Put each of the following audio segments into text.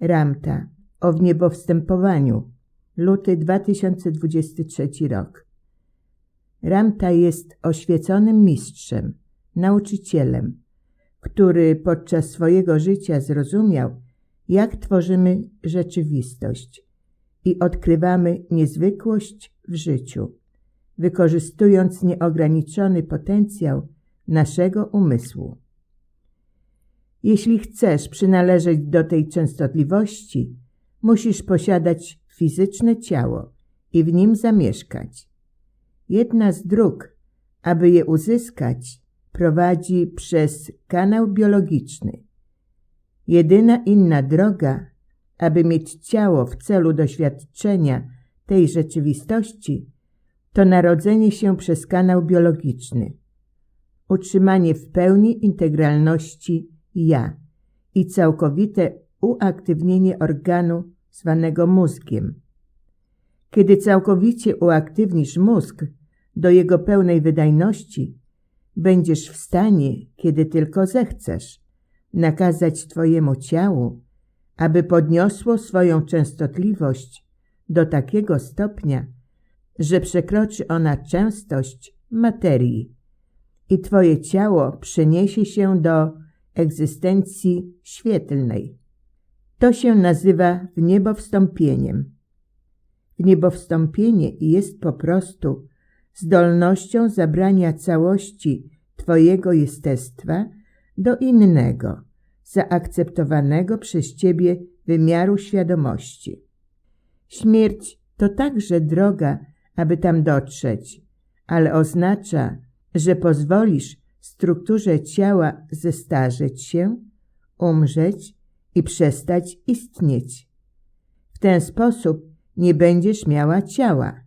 Ramta o wniebowstępowaniu. Luty 2023 rok. Ramta jest oświeconym mistrzem, nauczycielem, który podczas swojego życia zrozumiał, jak tworzymy rzeczywistość i odkrywamy niezwykłość w życiu, wykorzystując nieograniczony potencjał naszego umysłu. Jeśli chcesz przynależeć do tej częstotliwości, musisz posiadać fizyczne ciało i w nim zamieszkać. Jedna z dróg, aby je uzyskać, prowadzi przez kanał biologiczny. Jedyna inna droga, aby mieć ciało w celu doświadczenia tej rzeczywistości, to narodzenie się przez kanał biologiczny, utrzymanie w pełni integralności ja i całkowite uaktywnienie organu zwanego mózgiem. Kiedy całkowicie uaktywnisz mózg do jego pełnej wydajności, będziesz w stanie, kiedy tylko zechcesz, nakazać Twojemu ciału, aby podniosło swoją częstotliwość do takiego stopnia, że przekroczy ona częstość materii i Twoje ciało przeniesie się do egzystencji świetlnej. To się nazywa wniebowstąpieniem. Wniebowstąpienie jest po prostu zdolnością zabrania całości Twojego jestestwa do innego, zaakceptowanego przez Ciebie wymiaru świadomości. Śmierć to także droga, aby tam dotrzeć, ale oznacza, że pozwolisz strukturze ciała zestarzeć się, umrzeć i przestać istnieć. W ten sposób nie będziesz miała ciała.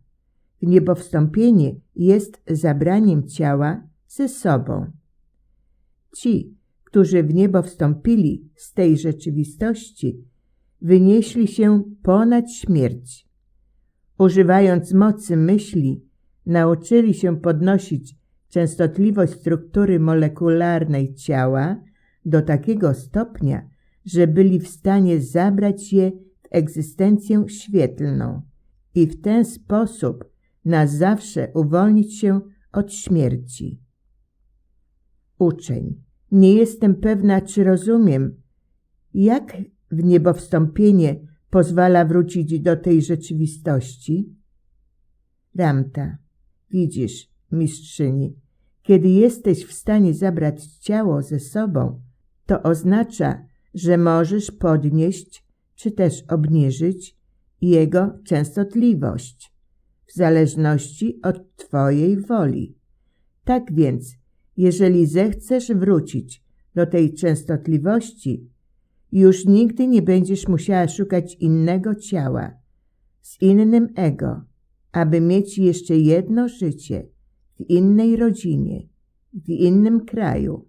Niebowstąpienie jest zabraniem ciała ze sobą. Ci, którzy w niebo wstąpili z tej rzeczywistości, wynieśli się ponad śmierć. Używając mocy myśli, nauczyli się podnosić częstotliwość struktury molekularnej ciała do takiego stopnia, że byli w stanie zabrać je w egzystencję świetlną i w ten sposób na zawsze uwolnić się od śmierci. Uczeń, nie jestem pewna, czy rozumiem, jak w niebowstąpienie pozwala wrócić do tej rzeczywistości? Ramta, widzisz, mistrzyni, kiedy jesteś w stanie zabrać ciało ze sobą, to oznacza, że możesz podnieść czy też obniżyć jego częstotliwość w zależności od Twojej woli. Tak więc, jeżeli zechcesz wrócić do tej częstotliwości, już nigdy nie będziesz musiała szukać innego ciała z innym ego, aby mieć jeszcze jedno życie w innej rodzinie, w innym kraju.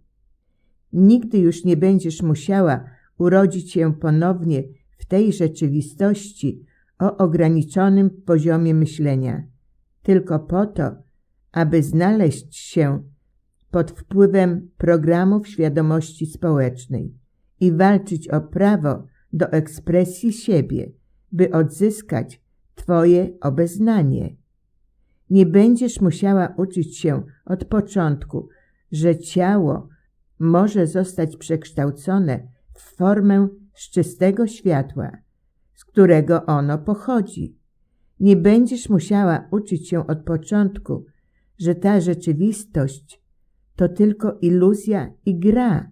Nigdy już nie będziesz musiała urodzić się ponownie w tej rzeczywistości o ograniczonym poziomie myślenia, tylko po to, aby znaleźć się pod wpływem programów świadomości społecznej i walczyć o prawo do ekspresji siebie, by odzyskać Twoje obeznanie. Nie będziesz musiała uczyć się od początku, że ciało może zostać przekształcone w formę z czystego światła, z którego ono pochodzi. Nie będziesz musiała uczyć się od początku, że ta rzeczywistość to tylko iluzja i gra.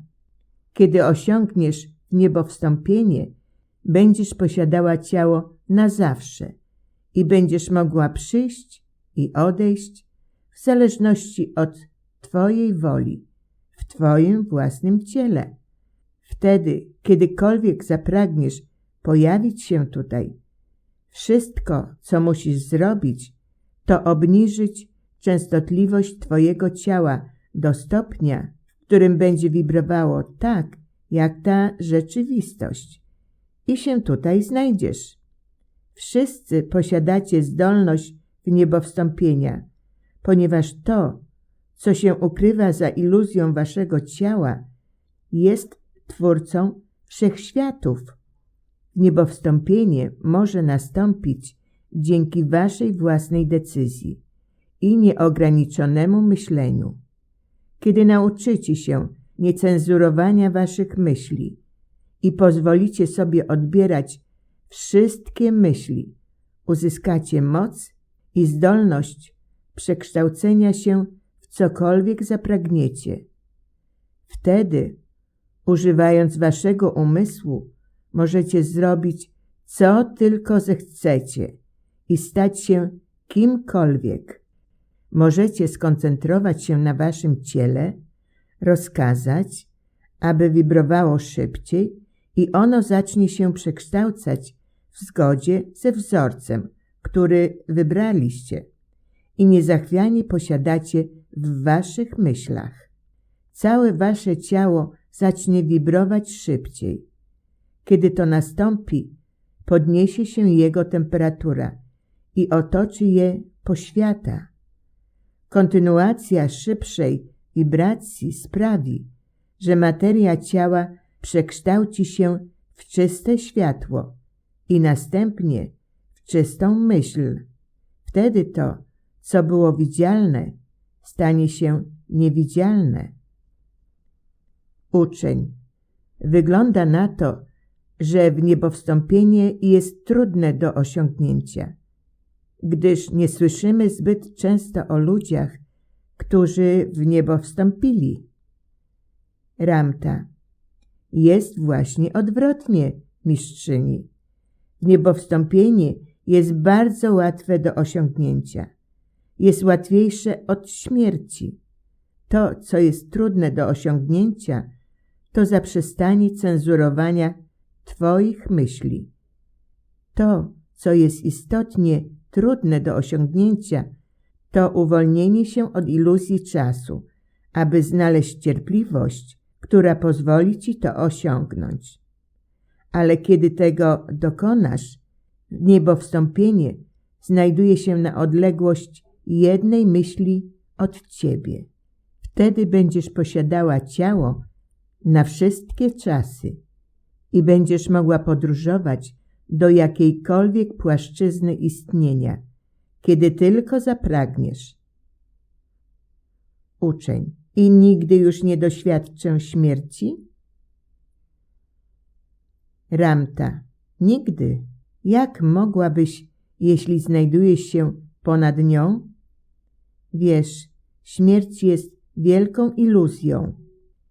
Kiedy osiągniesz niebowstąpienie, będziesz posiadała ciało na zawsze i będziesz mogła przyjść i odejść w zależności od Twojej woli, w Twoim własnym ciele. Wtedy, kiedykolwiek zapragniesz pojawić się tutaj, wszystko, co musisz zrobić, to obniżyć częstotliwość Twojego ciała do stopnia, w którym będzie wibrowało tak, jak ta rzeczywistość. I się tutaj znajdziesz. Wszyscy posiadacie zdolność w niebowstąpienia, ponieważ to, co się ukrywa za iluzją waszego ciała, jest twórcą wszechświatów. Niebowstąpienie może nastąpić dzięki waszej własnej decyzji i nieograniczonemu myśleniu. Kiedy nauczycie się niecenzurowania waszych myśli i pozwolicie sobie odbierać wszystkie myśli, uzyskacie moc i zdolność przekształcenia się w cokolwiek zapragniecie. Wtedy, używając waszego umysłu, możecie zrobić co tylko zechcecie i stać się kimkolwiek. Możecie skoncentrować się na waszym ciele, rozkazać, aby wibrowało szybciej i ono zacznie się przekształcać w zgodzie ze wzorcem, który wybraliście i niezachwianie posiadacie w waszych myślach. Całe wasze ciało zacznie wibrować szybciej. Kiedy to nastąpi, podniesie się jego temperatura i otoczy je poświata. Kontynuacja szybszej wibracji sprawi, że materia ciała przekształci się w czyste światło i następnie czystą myśl. Wtedy to, co było widzialne, stanie się niewidzialne. Uczeń. Wygląda na to, że w niebowstąpienie jest trudne do osiągnięcia, gdyż nie słyszymy zbyt często o ludziach, którzy w niebo wstąpili. Ramta. Jest właśnie odwrotnie, mistrzyni. Niebowstąpienie jest bardzo łatwe do osiągnięcia. Jest łatwiejsze od śmierci. To, co jest trudne do osiągnięcia, to zaprzestanie cenzurowania Twoich myśli. To, co jest istotnie trudne do osiągnięcia, to uwolnienie się od iluzji czasu, aby znaleźć cierpliwość, która pozwoli Ci to osiągnąć. Ale kiedy tego dokonasz, niebowstąpienie znajduje się na odległość jednej myśli od Ciebie. Wtedy będziesz posiadała ciało na wszystkie czasy i będziesz mogła podróżować do jakiejkolwiek płaszczyzny istnienia, kiedy tylko zapragniesz. Uczeń. I nigdy już nie doświadczę śmierci? Ramta. Nigdy. Jak mogłabyś, jeśli znajdujesz się ponad nią? Wiesz, śmierć jest wielką iluzją.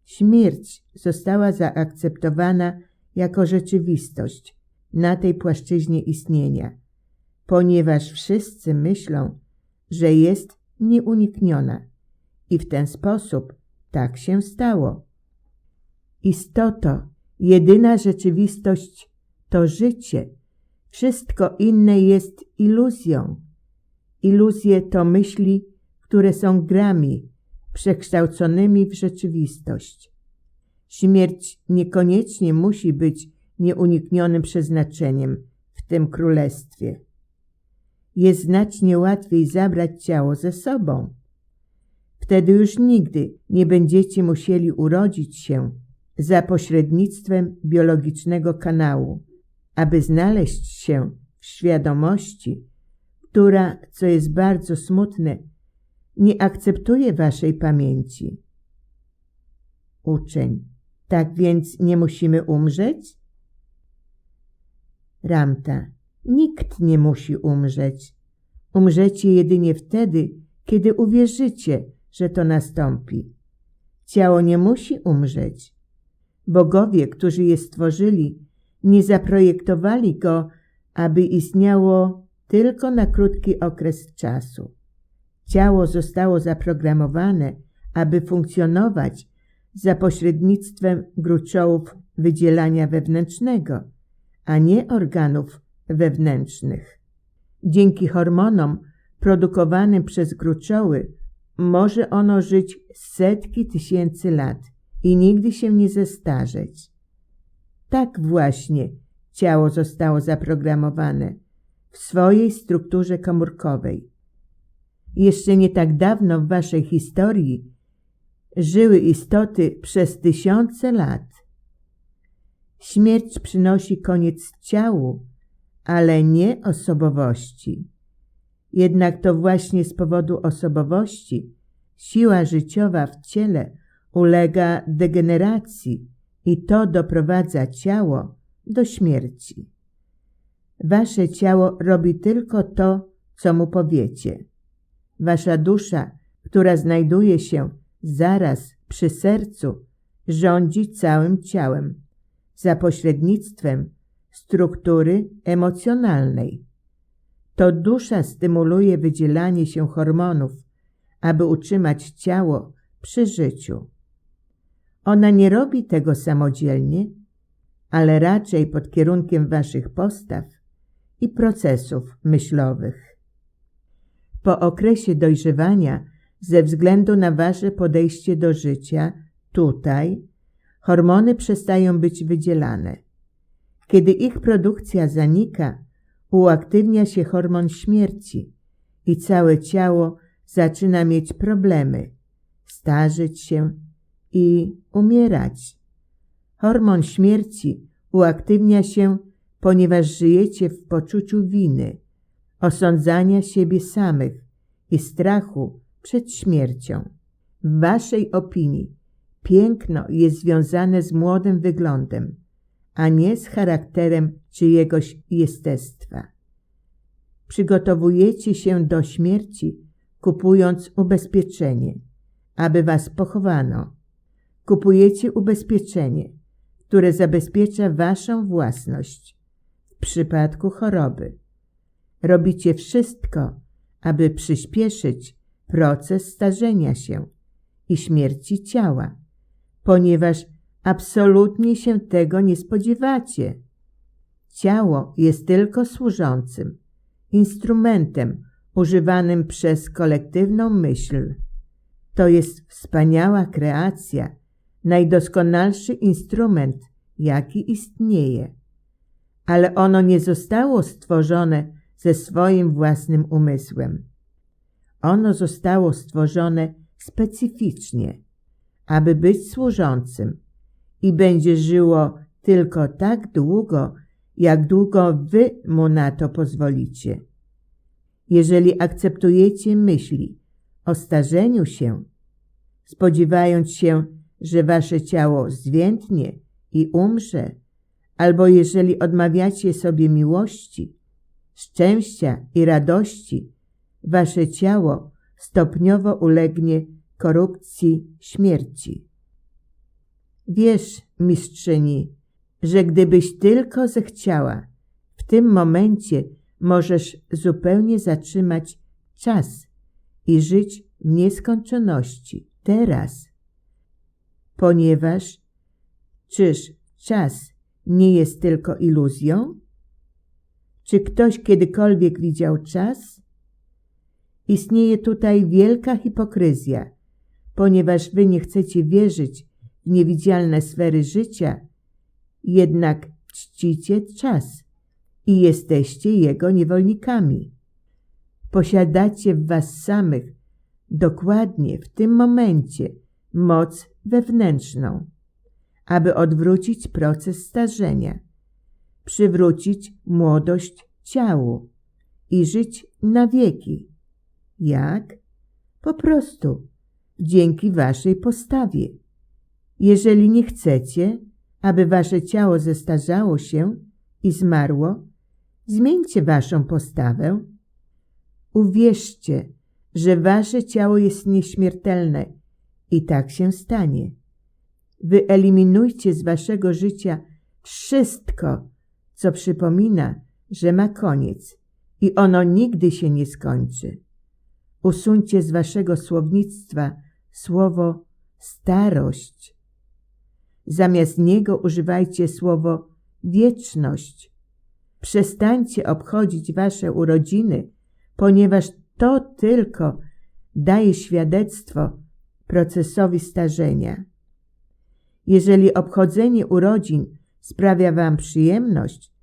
Śmierć została zaakceptowana jako rzeczywistość na tej płaszczyźnie istnienia, ponieważ wszyscy myślą, że jest nieunikniona i w ten sposób tak się stało. Istoto, jedyna rzeczywistość to życie, wszystko inne jest iluzją. Iluzje to myśli, które są grami przekształconymi w rzeczywistość. Śmierć niekoniecznie musi być nieuniknionym przeznaczeniem w tym królestwie. Jest znacznie łatwiej zabrać ciało ze sobą. Wtedy już nigdy nie będziecie musieli urodzić się za pośrednictwem biologicznego kanału, aby znaleźć się w świadomości, która, co jest bardzo smutne, nie akceptuje waszej pamięci. Uczeń. Tak więc nie musimy umrzeć? Ramta. Nikt nie musi umrzeć. Umrzecie jedynie wtedy, kiedy uwierzycie, że to nastąpi. Ciało nie musi umrzeć. Bogowie, którzy je stworzyli, nie zaprojektowali go, aby istniało tylko na krótki okres czasu. Ciało zostało zaprogramowane, aby funkcjonować za pośrednictwem gruczołów wydzielania wewnętrznego, a nie organów wewnętrznych. Dzięki hormonom produkowanym przez gruczoły może ono żyć setki tysięcy lat i nigdy się nie zestarzeć. Tak właśnie ciało zostało zaprogramowane w swojej strukturze komórkowej. Jeszcze nie tak dawno w waszej historii żyły istoty przez tysiące lat. Śmierć przynosi koniec ciału, ale nie osobowości. Jednak to właśnie z powodu osobowości siła życiowa w ciele ulega degeneracji i to doprowadza ciało do śmierci. Wasze ciało robi tylko to, co mu powiecie. Wasza dusza, która znajduje się zaraz przy sercu, rządzi całym ciałem za pośrednictwem struktury emocjonalnej. To dusza stymuluje wydzielanie się hormonów, aby utrzymać ciało przy życiu. Ona nie robi tego samodzielnie, ale raczej pod kierunkiem waszych postaw i procesów myślowych. Po okresie dojrzewania, ze względu na wasze podejście do życia, tutaj hormony przestają być wydzielane. Kiedy ich produkcja zanika, uaktywnia się hormon śmierci i całe ciało zaczyna mieć problemy, starzeć się i umierać. Hormon śmierci uaktywnia się, ponieważ żyjecie w poczuciu winy, osądzania siebie samych i strachu przed śmiercią. W waszej opinii piękno jest związane z młodym wyglądem, a nie z charakterem czyjegoś jestestwa. Przygotowujecie się do śmierci, kupując ubezpieczenie, aby was pochowano. Kupujecie ubezpieczenie, które zabezpiecza waszą własność w przypadku choroby. Robicie wszystko, aby przyspieszyć proces starzenia się i śmierci ciała, ponieważ absolutnie się tego nie spodziewacie. Ciało jest tylko służącym, instrumentem używanym przez kolektywną myśl. To jest wspaniała kreacja, najdoskonalszy instrument, jaki istnieje. Ale ono nie zostało stworzone ze swoim własnym umysłem. Ono zostało stworzone specyficznie, aby być służącym i będzie żyło tylko tak długo, jak długo wy mu na to pozwolicie. Jeżeli akceptujecie myśli o starzeniu się, spodziewając się, że wasze ciało zwiędnie i umrze, albo jeżeli odmawiacie sobie miłości, szczęścia i radości, wasze ciało stopniowo ulegnie korupcji śmierci. Wiesz, mistrzyni, że gdybyś tylko zechciała, w tym momencie możesz zupełnie zatrzymać czas i żyć w nieskończoności teraz, ponieważ czyż czas nie jest tylko iluzją? Czy ktoś kiedykolwiek widział czas? Istnieje tutaj wielka hipokryzja, ponieważ wy nie chcecie wierzyć w niewidzialne sfery życia, jednak czcicie czas i jesteście jego niewolnikami. Posiadacie w was samych dokładnie w tym momencie moc wewnętrzną, aby odwrócić proces starzenia, przywrócić młodość ciału i żyć na wieki. Jak? Po prostu dzięki waszej postawie. Jeżeli nie chcecie, aby wasze ciało zestarzało się i zmarło, zmieńcie waszą postawę. Uwierzcie, że wasze ciało jest nieśmiertelne i tak się stanie. Wyeliminujcie z waszego życia wszystko, co przypomina, że ma koniec i ono nigdy się nie skończy. Usuńcie z waszego słownictwa słowo starość. Zamiast niego używajcie słowo wieczność. Przestańcie obchodzić wasze urodziny, ponieważ to tylko daje świadectwo procesowi starzenia. Jeżeli obchodzenie urodzin sprawia wam przyjemność,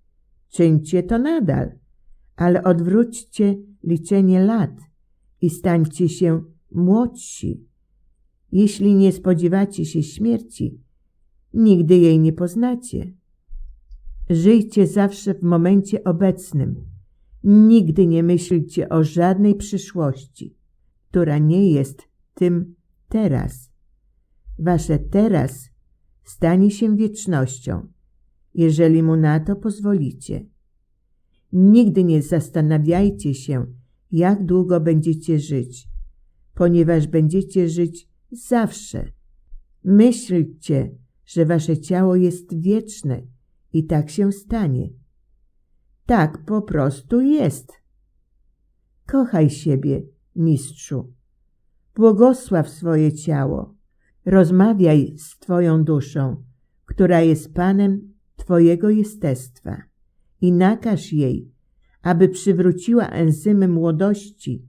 czyńcie to nadal, ale odwróćcie liczenie lat i stańcie się młodsi. Jeśli nie spodziewacie się śmierci, nigdy jej nie poznacie. Żyjcie zawsze w momencie obecnym. Nigdy nie myślcie o żadnej przyszłości, która nie jest tym teraz. Wasze teraz stanie się wiecznością, jeżeli mu na to pozwolicie. Nigdy nie zastanawiajcie się, jak długo będziecie żyć, ponieważ będziecie żyć zawsze. Myślcie, że wasze ciało jest wieczne i tak się stanie. Tak po prostu jest. Kochaj siebie, mistrzu. Błogosław swoje ciało. Rozmawiaj z Twoją duszą, która jest Panem Twojego jestestwa i nakaż jej, aby przywróciła enzymy młodości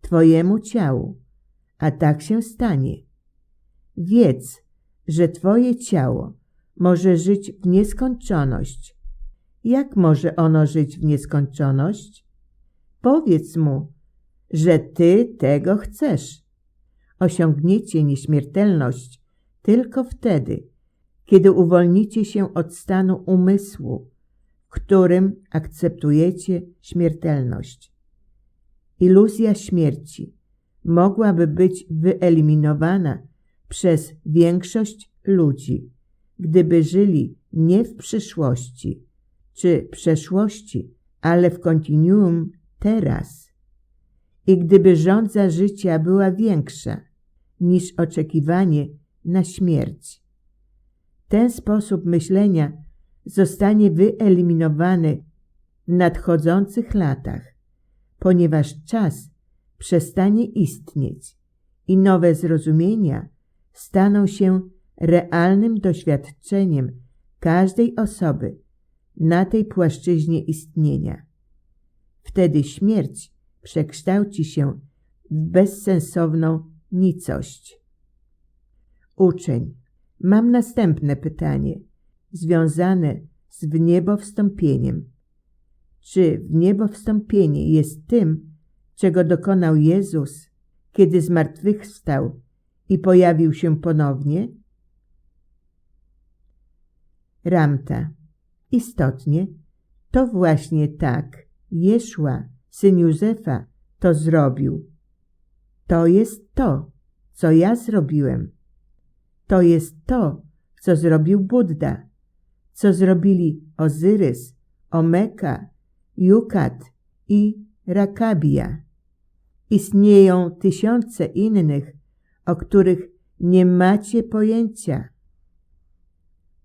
Twojemu ciału, a tak się stanie. Wiedz, że Twoje ciało może żyć w nieskończoność. Jak może ono żyć w nieskończoność? Powiedz mu, że Ty tego chcesz. Osiągniecie nieśmiertelność tylko wtedy, kiedy uwolnicie się od stanu umysłu, w którym akceptujecie śmiertelność. Iluzja śmierci mogłaby być wyeliminowana przez większość ludzi, gdyby żyli nie w przyszłości czy przeszłości, ale w kontinuum teraz. I gdyby żądza życia była większa niż oczekiwanie na śmierć. Ten sposób myślenia zostanie wyeliminowany w nadchodzących latach, ponieważ czas przestanie istnieć i nowe zrozumienia staną się realnym doświadczeniem każdej osoby na tej płaszczyźnie istnienia. Wtedy śmierć przekształci się w bezsensowną nicość. Uczeń, mam następne pytanie, związane z wniebowstąpieniem. Czy wniebowstąpienie jest tym, czego dokonał Jezus, kiedy zmartwychwstał i pojawił się ponownie? Ramta. Istotnie, to właśnie tak Jeszła, syn Józefa, to zrobił. To jest to, co ja zrobiłem. To jest to, co zrobił Buddha, co zrobili Ozyrys, Omeka, Jukat i Rakabia. Istnieją tysiące innych, o których nie macie pojęcia.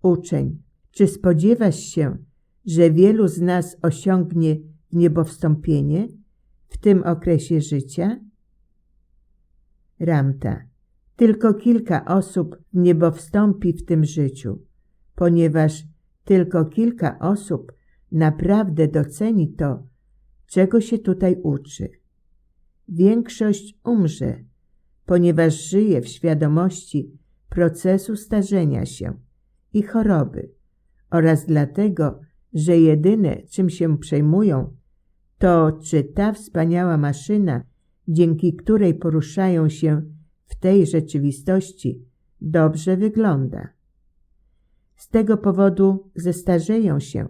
Uczeń, czy spodziewasz się, że wielu z nas osiągnie niebowstąpienie w tym okresie życia? Ramta. Tylko kilka osób niebowstąpi w tym życiu, ponieważ tylko kilka osób naprawdę doceni to, czego się tutaj uczy. Większość umrze, ponieważ żyje w świadomości procesu starzenia się i choroby oraz dlatego, że jedyne, czym się przejmują, to czy ta wspaniała maszyna, dzięki której poruszają się w tej rzeczywistości, dobrze wygląda. Z tego powodu zestarzeją się,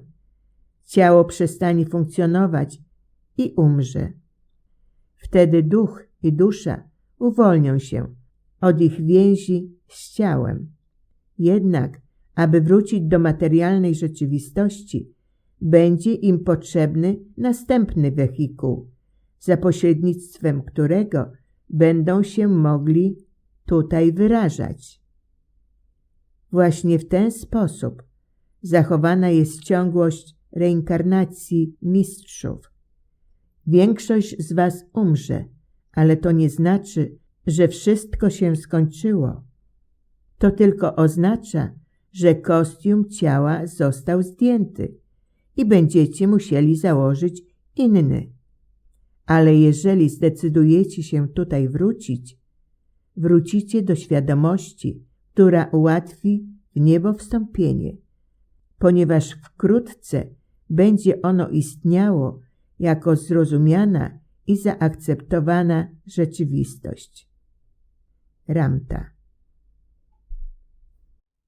ciało przestanie funkcjonować i umrze. Wtedy duch i dusza uwolnią się od ich więzi z ciałem. Jednak aby wrócić do materialnej rzeczywistości, będzie im potrzebny następny wehikuł, za pośrednictwem którego będą się mogli tutaj wyrażać. Właśnie w ten sposób zachowana jest ciągłość reinkarnacji mistrzów. Większość z Was umrze, ale to nie znaczy, że wszystko się skończyło. To tylko oznacza, że kostium ciała został zdjęty i będziecie musieli założyć inny. Ale jeżeli zdecydujecie się tutaj wrócić, wrócicie do świadomości, która ułatwi w niebo wstąpienie, ponieważ wkrótce będzie ono istniało jako zrozumiana i zaakceptowana rzeczywistość. Ramta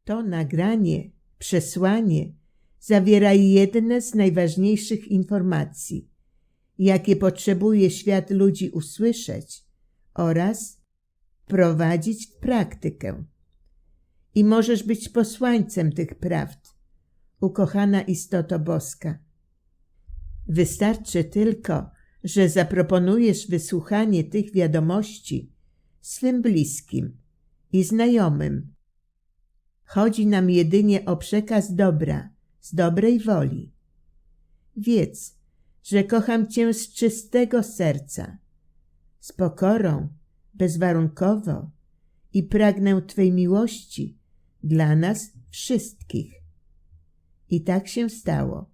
to nagranie, przesłanie zawiera jedne z najważniejszych informacji, jakie potrzebuje świat ludzi usłyszeć oraz prowadzić w praktykę. I możesz być posłańcem tych prawd, ukochana istoto boska. Wystarczy tylko, że zaproponujesz wysłuchanie tych wiadomości swym bliskim i znajomym. Chodzi nam jedynie o przekaz dobra, z dobrej woli. Wiedz, że kocham Cię z czystego serca, z pokorą, bezwarunkowo i pragnę Twej miłości dla nas wszystkich. I tak się stało.